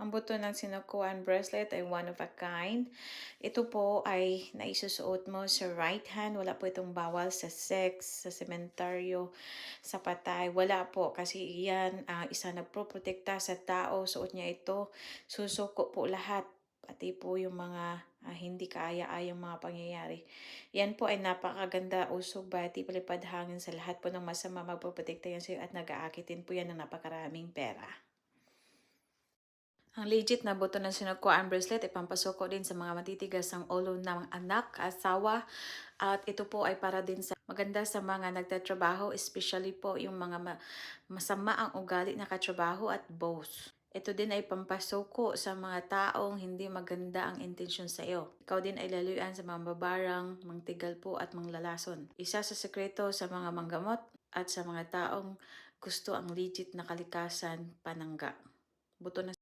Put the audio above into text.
Ang buto ng sinukuan bracelet ay one of a kind. Ito po ay naisusuot mo sa right hand. Wala po itong bawal sa sex, sa sementaryo, sa patay. Wala po kasi yan ah, isa nagproprotekta sa tao. Suot niya ito. Susuko po lahat. Pati po yung mga ah, hindi kaaya-ayang mga pangyayari. Yan po ay napakaganda usog bati palipad hangin sa lahat po ng masama magpoprotekta yan sa iyo at nag-aakitin po yan ng napakaraming pera. Ang legit na buto ng sinukuan bracelet ay pampasuko din sa mga matitigas ang ulo ng anak, asawa, at ito po ay para din sa maganda sa mga nagtatrabaho, especially po yung mga ma- masama ang ugali na katrabaho at boss. Ito din ay pampasuko sa mga taong hindi maganda ang intensyon sa iyo. Ikaw din ay laluyaan sa mga babarang, mangtigal po at manglalason. Isa sa sekreto sa mga manggamot at sa mga taong gusto ang legit na kalikasan panangga. Buto na